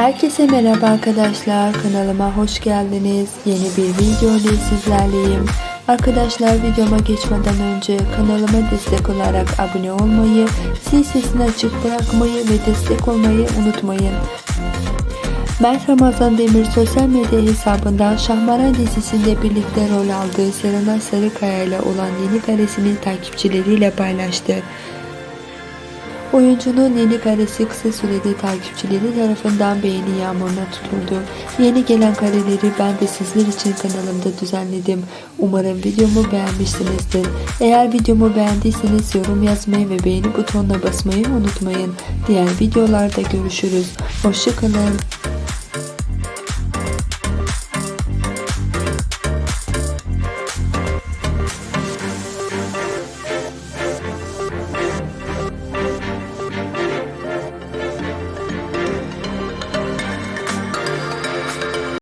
Herkese merhaba arkadaşlar. Kanalıma hoş geldiniz. Yeni bir video ile sizlerleyim. Arkadaşlar videoma geçmeden önce kanalıma destek olarak abone olmayı, zil sesini açık bırakmayı ve destek olmayı unutmayın. Mert Ramazan Demir sosyal medya hesabından Şahmaran dizisinde birlikte rol aldığı Serenay Sarıkaya ile olan yeni karesini takipçileriyle paylaştı. Oyuncunun yeni karesi kısa sürede takipçileri tarafından beğeni yağmuruna tutuldu. Yeni gelen kareleri ben de sizler için kanalımda düzenledim. Umarım videomu beğenmişsinizdir. Eğer videomu beğendiyseniz yorum yazmayı ve beğeni butonuna basmayı unutmayın. Diğer videolarda görüşürüz. Hoşçakalın.